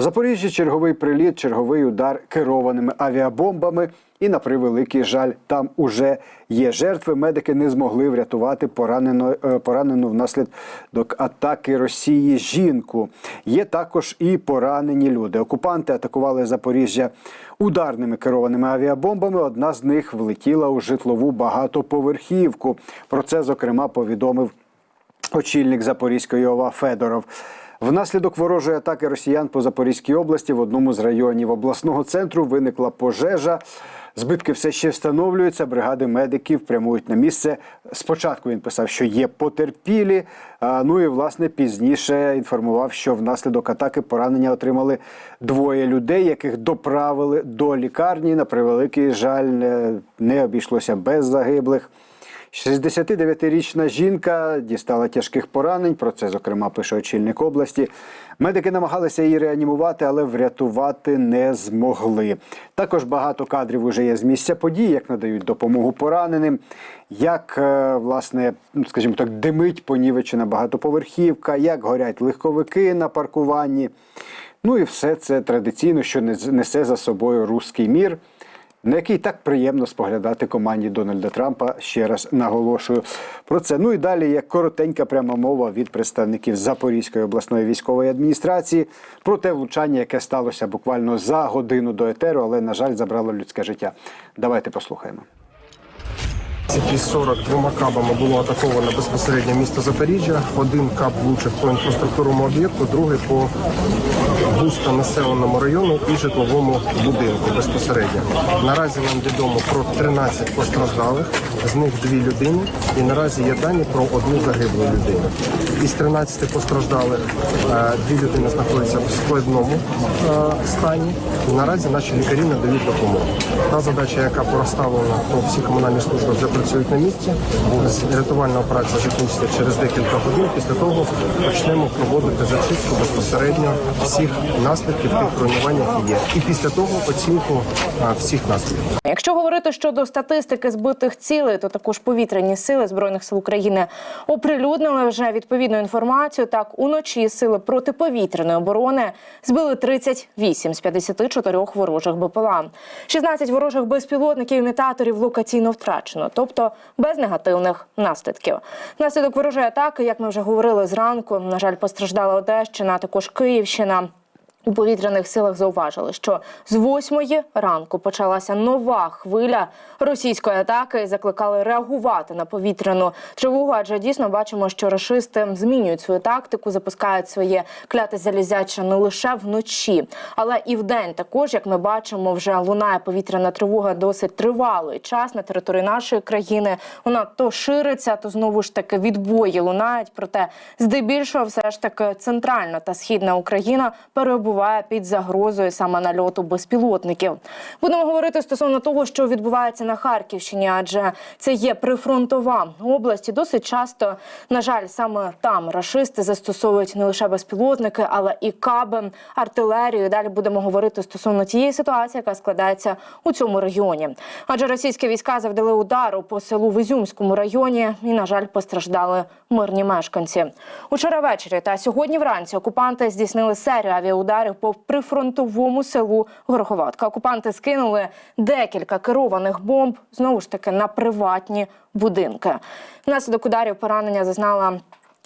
В Запоріжжі черговий приліт, черговий удар керованими авіабомбами. І на превеликий жаль, там уже є жертви. Медики не змогли врятувати поранену, е, поранену внаслідок атаки Росії жінку. Є також і поранені люди. Окупанти атакували Запоріжжя ударними керованими авіабомбами. Одна з них влетіла у житлову багатоповерхівку. Про це зокрема повідомив очільник Запорізької ОВА Федоров. Внаслідок ворожої атаки росіян по Запорізькій області в одному з районів обласного центру виникла пожежа. Збитки все ще встановлюються. Бригади медиків прямують на місце. Спочатку він писав, що є потерпілі. Ну і власне пізніше інформував, що внаслідок атаки поранення отримали двоє людей, яких доправили до лікарні. На превеликий жаль, не обійшлося без загиблих. 69-річна жінка дістала тяжких поранень. Про це, зокрема, пише очільник області. Медики намагалися її реанімувати, але врятувати не змогли. Також багато кадрів уже є з місця подій, як надають допомогу пораненим, як е, власне, ну, скажімо так, димить понівечена багатоповерхівка, як горять легковики на паркуванні. Ну і все це традиційно, що нес- несе за собою руський мір на який так приємно споглядати команді Дональда Трампа. Ще раз наголошую про це. Ну і далі є коротенька пряма мова від представників Запорізької обласної військової адміністрації про те влучання, яке сталося буквально за годину до етеру, але на жаль забрало людське життя. Давайте послухаємо. 40 двома кабами було атаковано безпосередньо місто Запоріжжя. Один каб влучив по інфраструктурному об'єкту, другий по густо населеному району і житловому будинку безпосередньо. Наразі нам відомо про 13 постраждалих, з них дві людини, і наразі є дані про одну загиблу людину. Із 13 постраждалих е, дві людини знаходяться в складному е, стані. Наразі наші лікарі надають допомогу. Та задача, яка проставлена, то всі комунальні служби вже працюють на місці. Рятувальна операція закінчиться через декілька годин. Після того почнемо проводити зачистку безпосередньо всіх наслідків тих руйнувань, які є. І після того оцінку всіх наслідків. Якщо говорити щодо статистики збитих цілей, то також повітряні сили збройних сил України оприлюднили вже відповідну інформацію. Так, уночі сили протиповітряної оборони збили 38 з 54 ворожих БПЛА. 16 ворожих безпілотників імітаторів локаційно втрачено, тобто без негативних наслідків. Наслідок ворожої атаки, як ми вже говорили зранку, на жаль, постраждала Одещина, також Київщина. У повітряних силах зауважили, що з восьмої ранку почалася нова хвиля російської атаки і закликали реагувати на повітряну тривогу. Адже дійсно бачимо, що рашисти змінюють свою тактику, запускають своє кляте залізяче не лише вночі, але і вдень. Також, як ми бачимо, вже лунає повітряна тривога досить тривалий час на території нашої країни. Вона то шириться, то знову ж таки відбої лунають. Проте здебільшого, все ж таки, центральна та східна Україна перебуває під загрозою саме нальоту безпілотників. Будемо говорити стосовно того, що відбувається на Харківщині, адже це є прифронтова область. І Досить часто, на жаль, саме там рашисти застосовують не лише безпілотники, але і каби, артилерію. Далі будемо говорити стосовно тієї ситуації, яка складається у цьому регіоні. Адже російські війська завдали удару по селу в Ізюмському районі, і на жаль, постраждали мирні мешканці. Учора ввечері та сьогодні вранці окупанти здійснили серію авіаударів по прифронтовому селу Гороховатка. Окупанти скинули декілька керованих бомб знову ж таки на приватні будинки. Внаслідок ударів поранення зазнала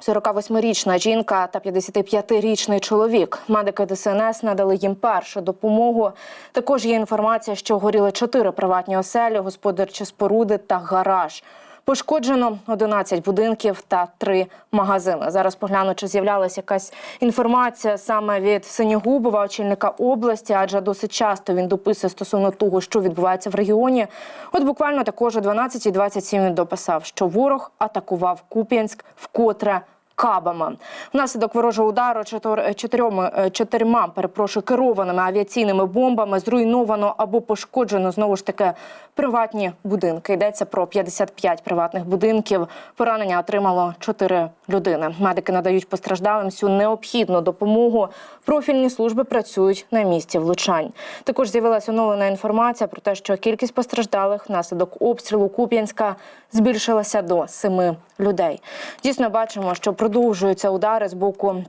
48-річна жінка та 55-річний чоловік. Медики ДСНС надали їм першу допомогу. Також є інформація, що горіли чотири приватні оселі, господарчі споруди та гараж. Пошкоджено 11 будинків та 3 магазини. Зараз погляну, чи з'являлася якась інформація саме від Синігубова, очільника області, адже досить часто він дописує стосовно того, що відбувається в регіоні. От буквально також о 12.27 він дописав, що ворог атакував Куп'янськ вкотре кабами. Внаслідок ворожого удару чотир- чотирьома е, чотирма перепрошую керованими авіаційними бомбами зруйновано або пошкоджено знову ж таки приватні будинки. Йдеться про 55 приватних будинків. Поранення отримало 4 людини. Медики надають постраждалим всю необхідну допомогу. Профільні служби працюють на місці влучань. Також з'явилася оновлена інформація про те, що кількість постраждалих внаслідок обстрілу Куп'янська збільшилася до 7 людей. Дійсно бачимо, що продовжуються удари з боку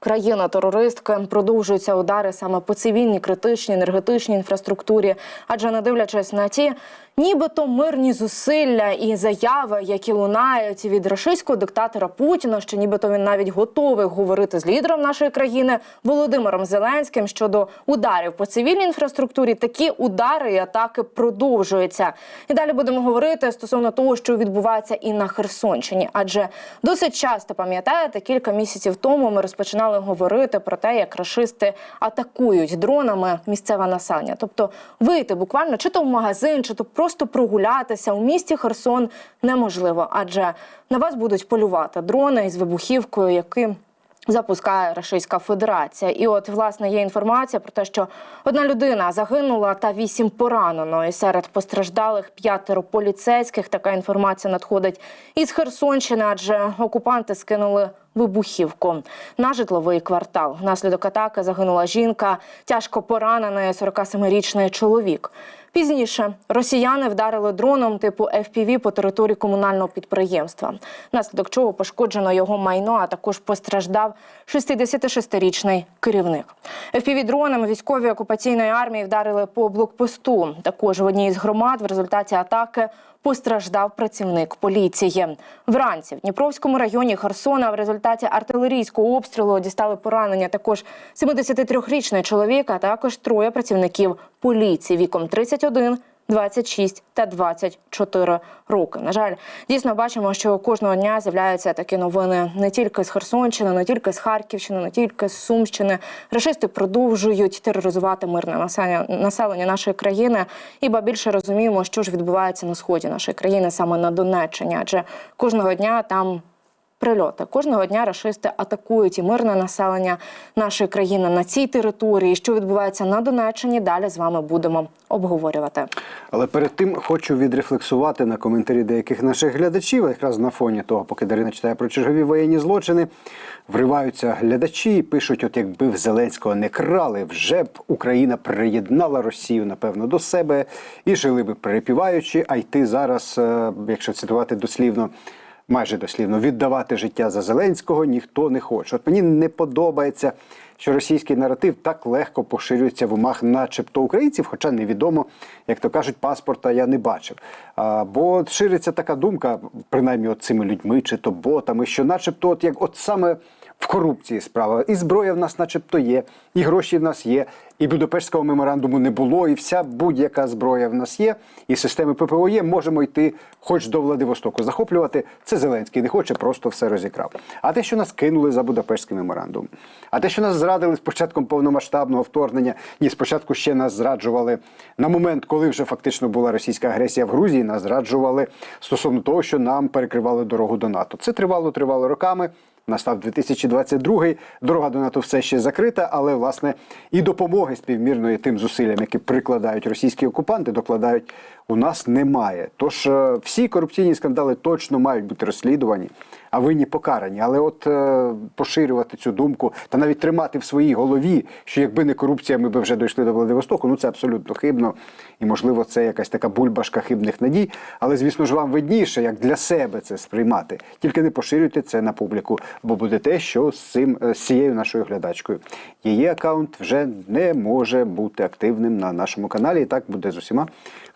Країна терористка продовжуються удари саме по цивільній, критичній, енергетичній інфраструктурі, адже не дивлячись на ті. Нібито мирні зусилля і заяви, які лунають від рашистського диктатора Путіна, що нібито він навіть готовий говорити з лідером нашої країни Володимиром Зеленським щодо ударів по цивільній інфраструктурі. Такі удари і атаки продовжуються. І далі будемо говорити стосовно того, що відбувається і на Херсонщині. Адже досить часто пам'ятаєте, кілька місяців тому ми розпочинали говорити про те, як рашисти атакують дронами місцеве населення, тобто вийти буквально чи то в магазин, чи то просто прогулятися у місті Херсон неможливо, адже на вас будуть полювати дрони із вибухівкою, які запускає Російська Федерація. І от власне є інформація про те, що одна людина загинула та вісім поранено. І серед постраждалих п'ятеро поліцейських. Така інформація надходить із Херсонщини, адже окупанти скинули. Вибухівку на житловий квартал. Внаслідок атаки загинула жінка, тяжко поранений 47-річний чоловік. Пізніше росіяни вдарили дроном типу FPV по території комунального підприємства, внаслідок чого пошкоджено його майно, а також постраждав 66-річний керівник. fpv дронами військові окупаційної армії вдарили по блокпосту. Також в одній із громад в результаті атаки постраждав працівник поліції. Вранці в Дніпровському районі Херсона в результаті артилерійського обстрілу дістали поранення також 73-річний чоловік, а також троє працівників поліції віком 31, 26 та 24 роки. На жаль, дійсно бачимо, що кожного дня з'являються такі новини не тільки з Херсонщини, не тільки з Харківщини, не тільки з Сумщини. Рашисти продовжують тероризувати мирне населення, населення нашої країни. І ба більше розуміємо, що ж відбувається на сході нашої країни, саме на Донеччині, адже кожного дня там. Прильоти кожного дня рашисти атакують і мирне населення нашої країни на цій території. Що відбувається на Донеччині? Далі з вами будемо обговорювати. Але перед тим хочу відрефлексувати на коментарі деяких наших глядачів. Якраз на фоні того, поки Дарина читає про чергові воєнні злочини, вриваються глядачі і пишуть: от якби в Зеленського не крали, вже б Україна приєднала Росію, напевно, до себе і жили би перепіваючи. А йти зараз, е, якщо цитувати дослівно. Майже дослівно віддавати життя за Зеленського ніхто не хоче. От мені не подобається, що російський наратив так легко поширюється в умах, начебто українців, хоча невідомо, як то кажуть, паспорта я не бачив. А, бо шириться така думка, принаймні от цими людьми чи то ботами, що, начебто, от як от саме в корупції справа, і зброя в нас, начебто, є, і гроші в нас є, і Будапештського меморандуму не було, і вся будь-яка зброя в нас є, і системи ППО є. Можемо йти хоч до Владивостоку захоплювати. Це Зеленський не хоче, просто все розікрав. А те, що нас кинули за Будапештський меморандум, а те, що нас зрадили з початком повномасштабного вторгнення, ні, спочатку ще нас зраджували на момент, коли вже фактично була російська агресія в Грузії, нас зраджували стосовно того, що нам перекривали дорогу до НАТО. Це тривало, тривало роками. Настав 2022, дорога до НАТО все ще закрита, але власне і допомоги співмірної тим зусиллям, які прикладають російські окупанти, докладають у нас немає. Тож е, всі корупційні скандали точно мають бути розслідувані, а винні покарані. Але от е, поширювати цю думку та навіть тримати в своїй голові, що якби не корупція, ми б вже дійшли до Владивостоку. Ну це абсолютно хибно, і можливо, це якась така бульбашка хибних надій. Але звісно ж вам видніше, як для себе це сприймати. Тільки не поширюйте це на публіку, бо буде те, що з цим е, з цією нашою глядачкою. Її аккаунт вже не може бути активним на нашому каналі. І так буде з усіма.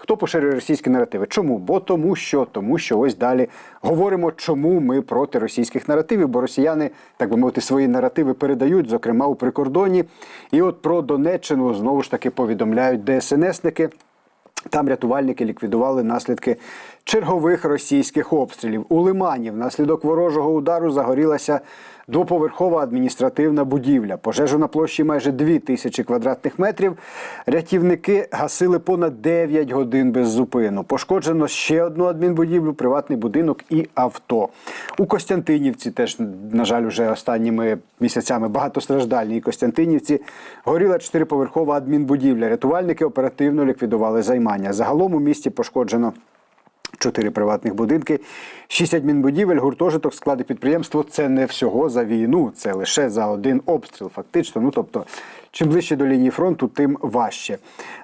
Хто поширює російські наративи? Чому? Бо тому, що тому, що ось далі говоримо, чому ми проти російських наративів, бо росіяни, так би мовити, свої наративи передають, зокрема у прикордоні. І от про Донеччину знову ж таки повідомляють ДСНСники. Там рятувальники ліквідували наслідки чергових російських обстрілів. У Лимані внаслідок ворожого удару загорілася двоповерхова адміністративна будівля. Пожежу на площі майже 2 тисячі квадратних метрів. Рятівники гасили понад 9 годин без зупину. Пошкоджено ще одну адмінбудівлю, приватний будинок і авто. У Костянтинівці теж, на жаль, вже останніми місяцями багатостраждальній Костянтинівці горіла чотириповерхова адмінбудівля. Рятувальники оперативно ліквідували займання. Загалом у місті пошкоджено Чотири приватних будинки, шість адмінбудівель, гуртожиток, склади підприємства. Це не всього за війну, це лише за один обстріл, фактично. Ну тобто, чим ближче до лінії фронту, тим важче.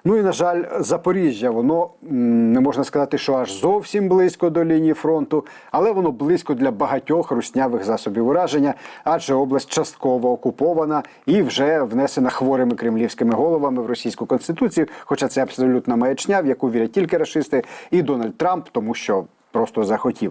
Ну і на жаль, Запоріжжя, воно не можна сказати, що аж зовсім близько до лінії фронту, але воно близько для багатьох руснявих засобів ураження, адже область частково окупована і вже внесена хворими кремлівськими головами в російську конституцію. Хоча це абсолютна маячня, в яку вірять тільки рашисти і Дональд Трамп, тому що просто захотів.